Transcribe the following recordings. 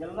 ಎಲ್ಲ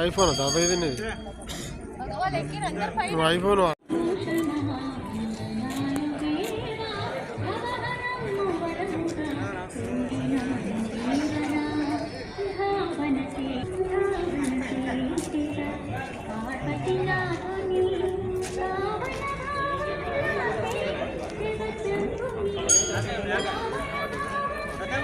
ఐఫోన్ దాదా ఇది నువ్వు ఐఫోన్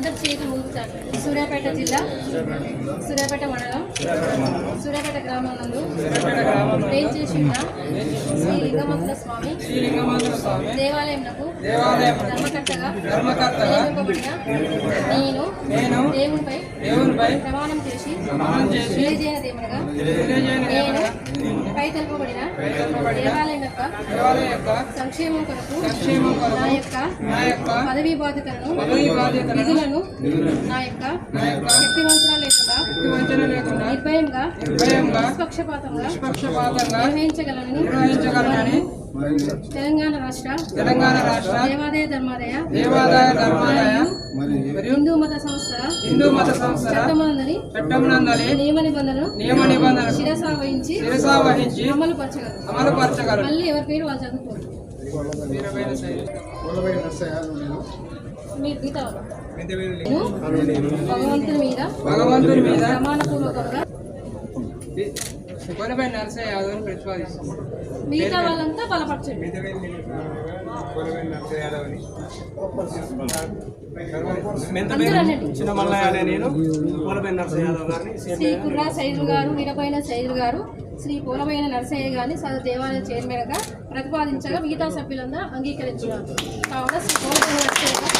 అందరు చేతులు చాటండి సూర్యాపేట జిల్లా సూర్యాపేట మండలం సూర్యాపేట గ్రామం నందు ఏం చేసి ఉన్న శ్రీ లింగమంతుల స్వామి దేవాలయంలో ధర్మకర్తగా నియమింపబడిన నేను దేవునిపై ప్రమాణం చేసి తెలియజేయన దేవునిగా నేను పై తెలుపబడిన దేవాలయం యొక్క సంక్షేమం కొరకు నా యొక్క పదవీ బాధ్యతలను విధులను నా యొక్క శక్తివంచన లేకుండా నిర్భయంగా నిష్పక్షపాతంగా నిర్వహించగలనని తెలంగాణ రాష్ట్ర తెలంగాణ రాష్ట్ర దేవాదాయ ధర్మాదాయ దేవాదాయ ధర్మాదాయ హిందూ మత సంస్థల హిందూ మత చట్టమునందలి నియమ నిబంధనలు నియమ నిబంధనలు శిరస వహించి శిరసా వహించి అమలు పరచగలరు అమలు పరచగలరు మళ్ళీ ఎవరి పేరు వాళ్ళు చదువుకోరు. మీరు గీత భగవంతుని మీద? భగవంతుని మీద. ప్రమాణపూర్వకంగా? కొనపై నరసయ్య యాదవ్ని ప్రతిపాదిస్తుంది. మిగతా వాళ్ళంతా బలపరచండి చిన్న మల్లయ్య అనే. నేను. యాదవ్ గారిని శ్రీ కుర్రా సైదులు గారు వీరపైన గారు శ్రీ పూలమైన నరసయ్య గారిని సదరు దేవాలయ చైర్మన్గా ప్రతిపాదించగా మిగతా సభ్యులందరూ అంగీకరించారు. కావున శ్రీ పూలమైన నరసయ్య గారు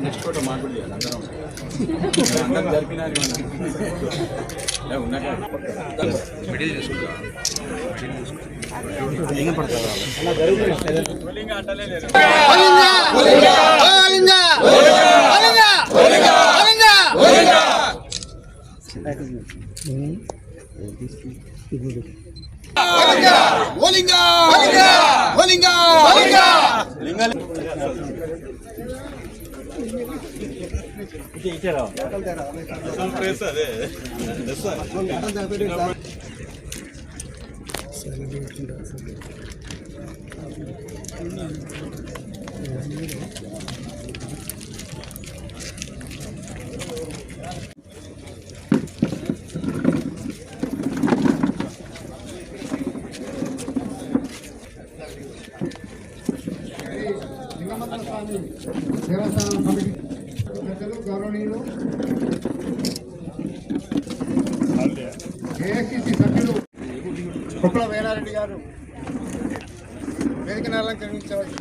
నెక్స్ట్ ఫోటో మాట్లాడి అందరం అందరం జరిపినా ఉన్నాక మిడిల్ చూసుకుంటా దేవస్థానం కమిటీ పెద్దలు గౌరవనీయులు ఏఐసిసి సభ్యులు కుప్పల వేలారెడ్డి గారు వేదికను అలంకరించవచ్చు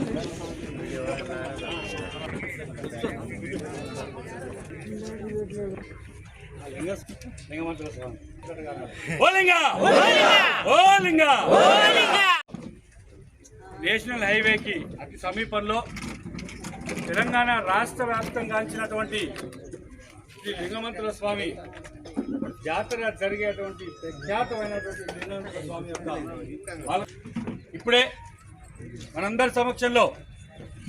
నేషనల్ హైవేకి అతి సమీపంలో తెలంగాణ రాష్ట్ర వ్యాప్తంగాంచినటువంటి శ్రీ లింగమంతుల స్వామి జాతర జరిగేటువంటి ప్రఖ్యాతమైనటువంటి లింగమంతుల స్వామి యొక్క ఇప్పుడే మనందరి సమక్షంలో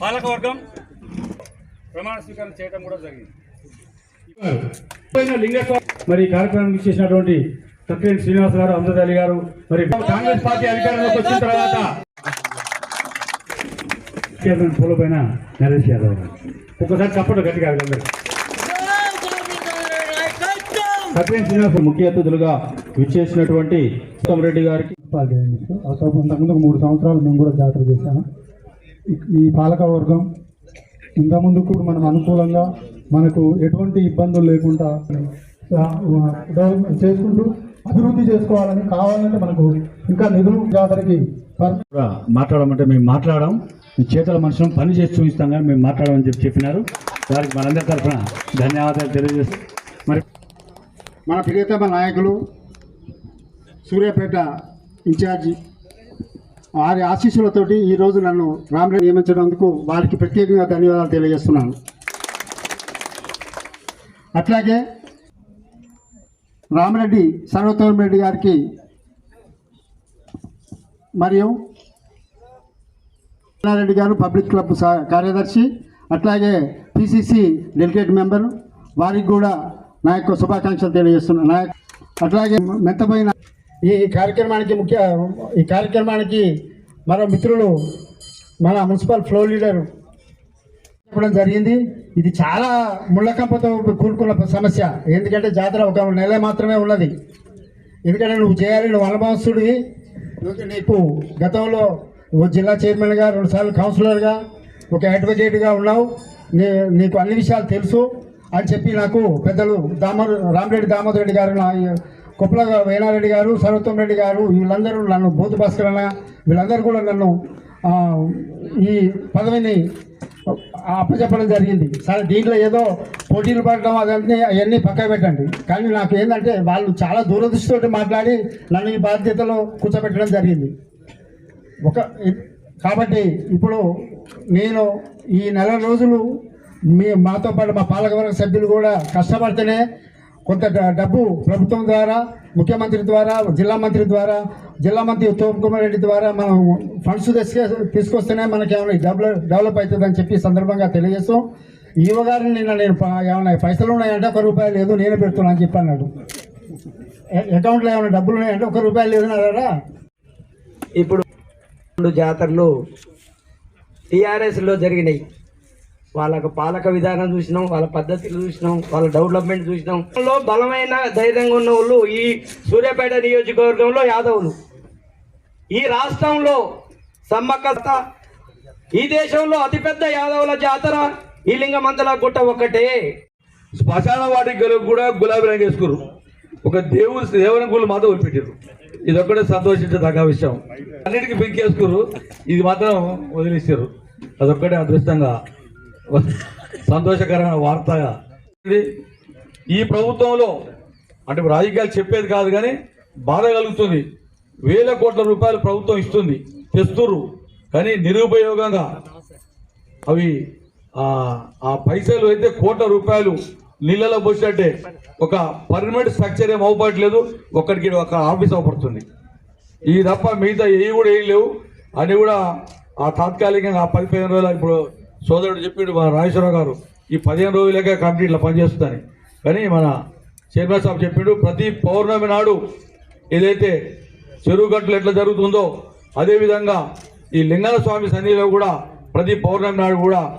పాలకవర్గం ప్రమాణ స్వీకారం చేయడం కూడా జరిగింది. లింగస్వామి మరి కార్యక్రమానికి చేసినటువంటి తక్కిన శ్రీనివాస్ గారు అమృత అలీ గారు మరి కాంగ్రెస్ పార్టీ అధికారంలోకి వచ్చిన తర్వాత చైర్మన్ పూలపైన నరేష్ యాదవ్ గారు. ఒక్కసారి చప్పట్లు గట్టిగా అందరు సత్యం శ్రీనివాస్ ముఖ్య అతిథులుగా విచ్చేసినటువంటి ఉత్తమ్ రెడ్డి గారికి అంతకుముందు మూడు సంవత్సరాలు మేము కూడా జాతర చేశాను ఈ- పాలక వర్గం ఇంకా ముందుకు మనం అనుకూలంగా మనకు ఎటువంటి ఇబ్బందులు లేకుండా చేసుకుంటూ అభివృద్ధి చేసుకోవాలని కావాలంటే మనకు ఇంకా నిధులు జాతరకి కూడా మాట్లాడమంటే మేము మాట్లాడడం మీ చేతుల మనుషులను పని చేసి చూపిస్తాం కానీ మేము మాట్లాడమని చెప్పి చెప్పినారు. వారికి మనందరి తరఫున ధన్యవాదాలు తెలియజేస్తాం మరి మన ప్రియతమ నాయకులు సూర్యాపేట ఇన్ఛార్జి వారి ఆశీస్సులతోటి ఈరోజు నన్ను రామరెడ్డి నియమించినందుకు వారికి ప్రత్యేకంగా ధన్యవాదాలు తెలియజేస్తున్నాను. అట్లాగే రామరెడ్డి సర్వోత్తమ రెడ్డి గారికి మరియు రెడ్డి గారు పబ్లిక్ క్లబ్ కార్యదర్శి అట్లాగే పిసిసి డెలిగేట్ మెంబర్ వారికి కూడా నా యొక్క శుభాకాంక్షలు తెలియజేస్తున్నాను నా అట్లాగే మెంతమైన ఈ కార్యక్రమానికి ముఖ్య ఈ కార్యక్రమానికి మరో మిత్రులు మన మున్సిపల్ ఫ్లో లీడర్ చెప్పడం జరిగింది. ఇది చాలా ముళ్ళకంపతో కూడుకున్న సమస్య. ఎందుకంటే జాతర ఒక నెల మాత్రమే ఉన్నది. ఎందుకంటే నువ్వు చేయాలి నువ్వు అనుభవస్తుడివి. నీకు గతంలో జిల్లా చైర్మన్గా రెండుసార్లు కౌన్సిలర్గా ఒక అడ్వకేట్గా ఉన్నావు. నీ నీకు అన్ని విషయాలు తెలుసు అని చెప్పి నాకు పెద్దలు దామోదర్ రామరెడ్డి దామోదర్ రెడ్డి గారు నా కుప్పల వేణారెడ్డి గారు సర్వోత్తం రెడ్డి గారు వీళ్ళందరూ నన్ను బూత్ భాస్కరణ వీళ్ళందరూ కూడా నన్ను ఈ పదవిని అప్పచెప్పడం జరిగింది. సరే దీంట్లో ఏదో పోటీలు పడడం అదంతా అవన్నీ పక్క పెట్టండి. కానీ నాకు ఏంటంటే వాళ్ళు చాలా దూరదృష్టితోటి మాట్లాడి నన్ను ఈ బాధ్యతలో కూర్చోబెట్టడం జరిగింది. ఒక కాబట్టి ఇప్పుడు నేను ఈ నెల రోజులు మీ మాతో పాటు మా పాలకవర్గ సభ్యులు కూడా కష్టపడితేనే కొంత డబ్బు ప్రభుత్వం ద్వారా ముఖ్యమంత్రి ద్వారా జిల్లా మంత్రి ద్వారా జిల్లా మంత్రి ఉత్తమ్ కుమార్ రెడ్డి ద్వారా మనం ఫండ్స్ తీసుకే తీసుకొస్తేనే మనకి ఏమైనా డెవలప్ డెవలప్ అవుతుందని చెప్పి సందర్భంగా తెలియజేస్తాం ఈవగారిని నిన్న నేను ఏమైనా పైసలు ఉన్నాయంటే ఒక రూపాయి లేదు నేనే పెడుతున్నా అని చెప్పి అన్నాడు. అకౌంట్లో ఏమైనా డబ్బులు ఉన్నాయంటే ఒక రూపాయి లేదన్నారా? ఇప్పుడు రెండు జాతరలు టీఆర్ఎస్లో జరిగినాయి. వాళ్ళకు పాలక విధానం చూసినాం వాళ్ళ పద్ధతులు చూసినాం వాళ్ళ డెవలప్మెంట్ చూసినాం. లో బలమైన ధైర్యంగా ఉన్న వాళ్ళు ఈ సూర్యాపేట నియోజకవర్గంలో యాదవులు. ఈ రాష్ట్రంలో సమ్మక్క ఈ దేశంలో అతిపెద్ద యాదవుల జాతర ఈ లింగమంతల గుట్ట ఒక్కటే. శ్మశాన వాటికలు కూడా గులాబీ రంగు వేసుకురు ఒక దేవుడు దేవుని గుళ్ళు మాత్రం వదిలిపెట్టారు ఇది సంతోషించదగ్గ విషయం. అన్నిటికీ పెంకేసుకురు ఇది మాత్రం వదిలేసారు అదొక్కటే అదృష్టంగా సంతోషకరమైన వార్తగా. ఇది ఈ ప్రభుత్వంలో అంటే రాజకీయాలు చెప్పేది కాదు కానీ బాధ కలుగుతుంది. వేల కోట్ల రూపాయలు ప్రభుత్వం ఇస్తుంది తెస్తుర్రు. కానీ నిరుపయోగంగా అవి ఆ పైసలు అయితే కోట్ల రూపాయలు నీళ్ళలో పోసినట్టే. ఒక పర్మనెంట్ స్ట్రక్చర్ ఏం అవ్వట్లేదు ఒక్కడికి ఒక ఆఫీస్ అవపడుతుంది. ఈ తప్ప మిగతా ఏవి కూడా ఏం లేవు. అని కూడా ఆ తాత్కాలికంగా ఆ పది పదిహేను రోజులు ఇప్పుడు సోదరుడు చెప్పిండు మన రాజేశ్వరరావు గారు ఈ పదిహేను రోజులకే కమిటీ ఇట్లా పనిచేస్తుందని కానీ మన చైర్మన్ సాబ్ చెప్పిండు ప్రతి పౌర్ణమి నాడు ఏదైతే చెరువు గట్లు ఎట్లా జరుగుతుందో అదేవిధంగా ఈ లింగన స్వామి సన్నిధిలో కూడా ప్రతి పౌర్ణమి నాడు కూడా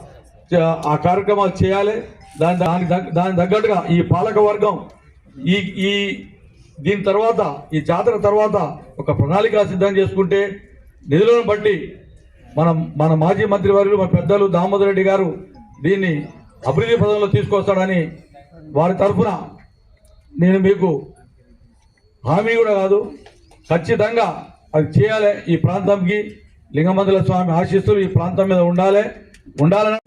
ఆ కార్యక్రమాలు చేయాలి. దాని దానికి దాని దానికి తగ్గట్టుగా ఈ పాలక వర్గం ఈ ఈ దీని తర్వాత ఈ జాతర తర్వాత ఒక ప్రణాళిక సిద్ధం చేసుకుంటే నిధులను బట్టి మనం మన మాజీ మంత్రి వర్యులు మా పెద్దలు దామోదర్ రెడ్డి గారు దీన్ని అభివృద్ధి పదంలో తీసుకొస్తాడని వారి తరఫున నేను మీకు హామీ కూడా కాదు ఖచ్చితంగా అది చేయాలి ఈ ప్రాంతంకి. లింగమందుల స్వామి ఆశీస్సులు ఈ ప్రాంతం మీద ఉండాలి ఉండాలని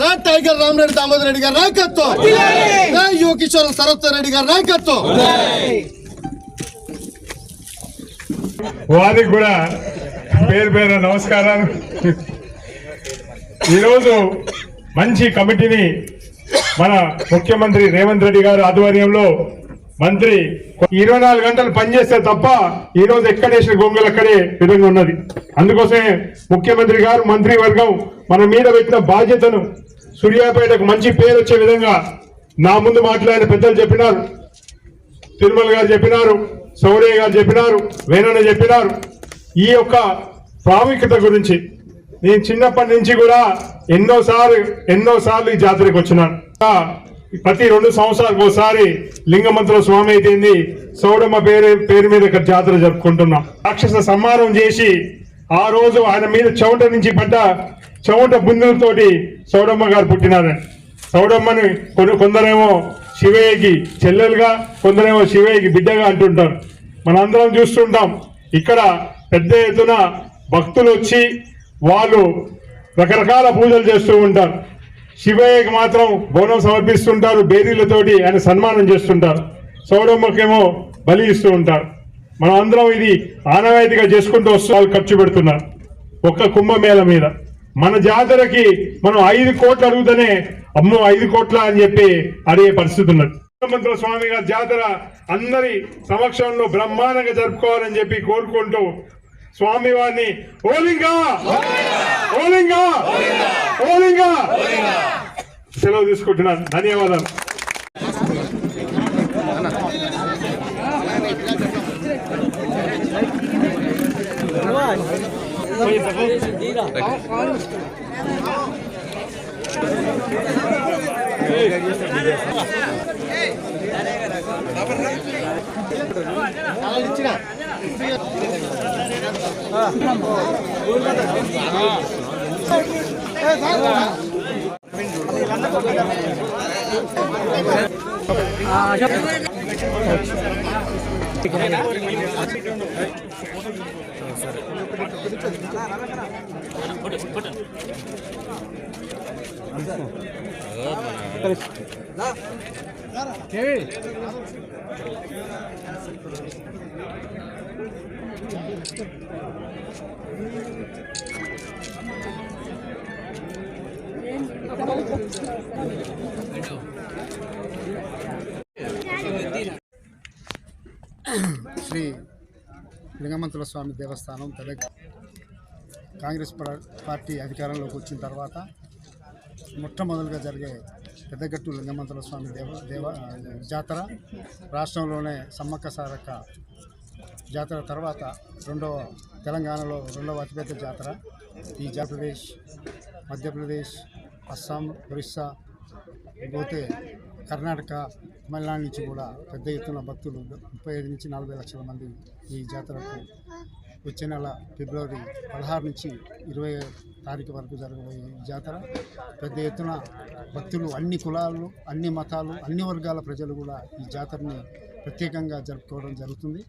రా టైగర్ రామరెడ్డి దామోదర్ రెడ్డి గారి నాయకత్వం. రా యువ కిషోర్ సరస్వతి రెడ్డి గారి నాయకత్వం. వారికి కూడా పేరు పేరు నమస్కారాలు. ఈరోజు మంచి కమిటీని మన ముఖ్యమంత్రి రేవంత్ రెడ్డి గారు ఆధ్వర్యంలో మంత్రి ఇరవై నాలుగు గంటలు పనిచేస్తే తప్ప ఈ రోజు ఎక్కడేసిన గొంగలు అక్కడే విధంగా ఉన్నది. అందుకోసమే ముఖ్యమంత్రి గారు మంత్రివర్గం మన మీద పెట్టిన బాధ్యతను సూర్యాపేటకు మంచి పేరు వచ్చే విధంగా నా ముందు మాట్లాడిన పెద్దలు చెప్పినారు. తిరుమల గారు చెప్పినారు సౌరయ్య గారు చెప్పినారు వేణన్న చెప్పినారు. ఈ యొక్క ప్రాముఖ్యత గురించి నేను చిన్నప్పటి నుంచి కూడా ఎన్నోసార్లు ఎన్నోసార్లు ఈ జాతరకు వచ్చినాను. ప్రతి రెండు సంవత్సరాలకు ఒకసారి లింగమంతుల స్వామి అయితేంది సౌడమ్మ పేరు పేరు మీద ఇక్కడ జాతర జరుపుకుంటున్నాం. రాక్షస సంహారం చేసి ఆ రోజు ఆయన మీద చౌట నుంచి పడ్డ చౌట బుందులతోటి సౌడమ్మ గారు పుట్టినారని సౌడమ్మని కొన్ని కొందరేమో శివయ్యకి చెల్లెలుగా కొందరేమో శివయ్యకి బిడ్డగా అంటుంటారు. మనందరం చూస్తుంటాం. ఇక్కడ పెద్ద ఎత్తున భక్తులు వచ్చి వాళ్ళు రకరకాల పూజలు చేస్తూ ఉంటారు. శివయ్యకి మాత్రం బోనం సమర్పిస్తుంటారు బేరీలతోటి ఆయన సన్మానం చేస్తుంటారు. సౌరమ్మకేమో బలి ఇస్తూ ఉంటారు. మనం అందరం ఇది ఆనవాయితీగా చేసుకుంటూ వస్తూ ఖర్చు పెడుతున్నారు. ఒక్క కుంభమేళ మీద. మన జాతరకి మనం ఐదు కోట్లు అడుగుతూనే అమ్మో ఐదు కోట్ల అని చెప్పి అడిగే పరిస్థితి ఉన్నది. మంత్ర స్వామి గారి జాతర అందరి సమక్షంలో బ్రహ్మాండంగా జరుపుకోవాలని చెప్పి కోరుకుంటూ స్వామి వారిని ఓలింగా ఓలింగా ఓలింగా సెలవు తీసుకుంటున్నాను ధన్యవాదాలు ಹೇಳಿ శ్రీ లింగమంతుల స్వామి దేవస్థానం తెలంగాణ. కాంగ్రెస్ పార్టీ అధికారంలోకి వచ్చిన తర్వాత మొట్టమొదలుగా జరిగే పెద్దగట్టు లింగమంతుల స్వామి దేవ దేవ జాతర రాష్ట్రంలోనే సమ్మక్క సారక్క జాతర తర్వాత రెండవ తెలంగాణలో రెండవ అతిపెద్ద జాతర. ఈ జాతప్రదేశ్ మధ్యప్రదేశ్ అస్సాం ఒరిస్సా పోతే కర్ణాటక తమిళనాడు నుంచి కూడా పెద్ద ఎత్తున భక్తులు ముప్పై ఐదు నుంచి నలభై లక్షల మంది ఈ జాతరకు వచ్చే నెల ఫిబ్రవరి పదహారు నుంచి ఇరవై తారీఖు వరకు జరగబోయే ఈ జాతర. పెద్ద ఎత్తున భక్తులు అన్ని కులాలు అన్ని మతాలు అన్ని వర్గాల ప్రజలు కూడా ఈ జాతరని ప్రత్యేకంగా జరుపుకోవడం జరుగుతుంది.